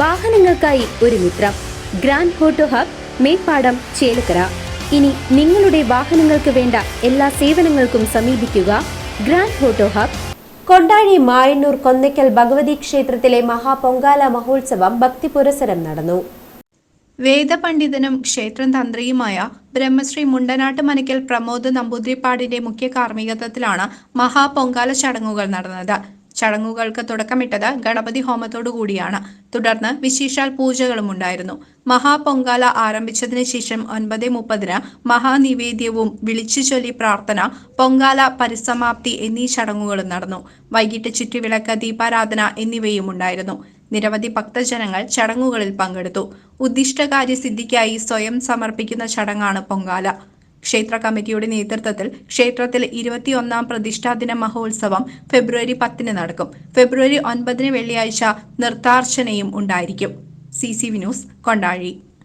വാഹനങ്ങൾക്കായി ഒരു മിത്രം. Grand auto hub Meppadam Chelakkara. ഇനി നിങ്ങളുടെ വാഹനങ്ങൾക്ക് വേണ്ട എല്ലാ സേവനങ്ങൾക്കും സമീപിക്കുക ഗ്രാൻഡ് ഹോട്ടോ ഹബ്. കൊണ്ടാഴി മായന്നൂർ കൊന്നയ്ക്കൽ ഭഗവതി ക്ഷേത്രത്തിലെ മഹാപൊങ്കാല മഹോത്സവം ഭക്തിപുരസരം നടന്നു. വേദപണ്ഡിതനും ക്ഷേത്രം തന്ത്രിയുമായ ബ്രഹ്മശ്രീ മുണ്ടനാട്ട് മനക്കൽ പ്രമോദ് നമ്പൂതിരിപ്പാടിന്റെ മുഖ്യ കാർമ്മികത്വത്തിലാണ് മഹാപൊങ്കാല ചടങ്ങുകൾ നടന്നത്. ചടങ്ങുകൾക്ക് തുടക്കമിട്ടത് ഗണപതി ഹോമത്തോടുകൂടിയാണ് തുടർന്ന് വിശേഷാൽ പൂജകളും ഉണ്ടായിരുന്നു. മഹാപൊങ്കാല ആരംഭിച്ചതിന് ശേഷം ഒൻപത് മുപ്പതിന് മഹാനിവേദ്യവും വിളിച്ചു ചൊല്ലി പ്രാർത്ഥന പൊങ്കാല പരിസമാപ്തി എന്നീ ചടങ്ങുകളും നടന്നു. വൈകിട്ട് ചുറ്റുവിളക്ക് ദീപാരാധന എന്നിവയും ഉണ്ടായിരുന്നു. നിരവധി ഭക്തജനങ്ങൾ ചടങ്ങുകളിൽ പങ്കെടുത്തു. ഉദ്ദിഷ്ടകാര്യ സിദ്ധിക്കായി സ്വയം സമർപ്പിക്കുന്ന ചടങ്ങാണ് പൊങ്കാല. ക്ഷേത്ര കമ്മിറ്റിയുടെ നേതൃത്വത്തിൽ ക്ഷേത്രത്തിൽ ഇരുപത്തിയൊന്നാം പ്രതിഷ്ഠാദിന മഹോത്സവം ഫെബ്രുവരി പത്തിന് നടക്കും. ഫെബ്രുവരി ഒൻപതിന് വെള്ളിയാഴ്ച നൃത്താർച്ചനയും ഉണ്ടായിരിക്കും. C C V news Kondazhi.